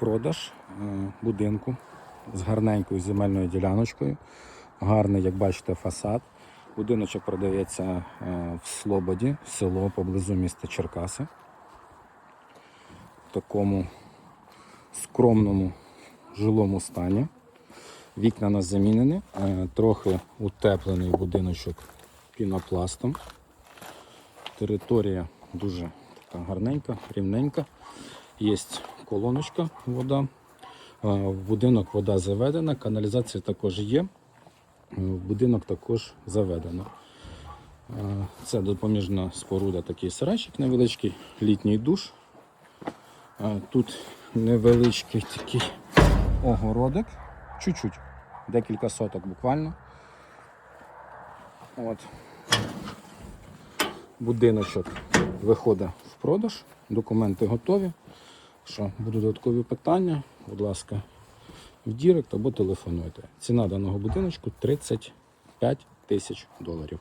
продаж е, будинку з гарненькою земельною діляночкою. Гарний, як бачите, фасад. Будиночок продається е, в Слободі, село поблизу міста Черкаси. В такому скромному жилому стані. Вікна нас замінені, е, трохи утеплений будиночок пінопластом. Територія дуже така гарненька, рівненька. Є колоночка вода. В будинок вода заведена, каналізація також є. Е, В будинок також заведено. Це допоміжна споруда, такий сарайчик невеличкий, літній душ. Тут невеличкий такий огородик, чуть-чуть, декілька соток буквально. От. Будиночок виходить в продаж, документи готові. Що будуть додаткові питання, будь ласка, в Дірект або телефонуйте. Ціна даного будиночку 35 тисяч доларів.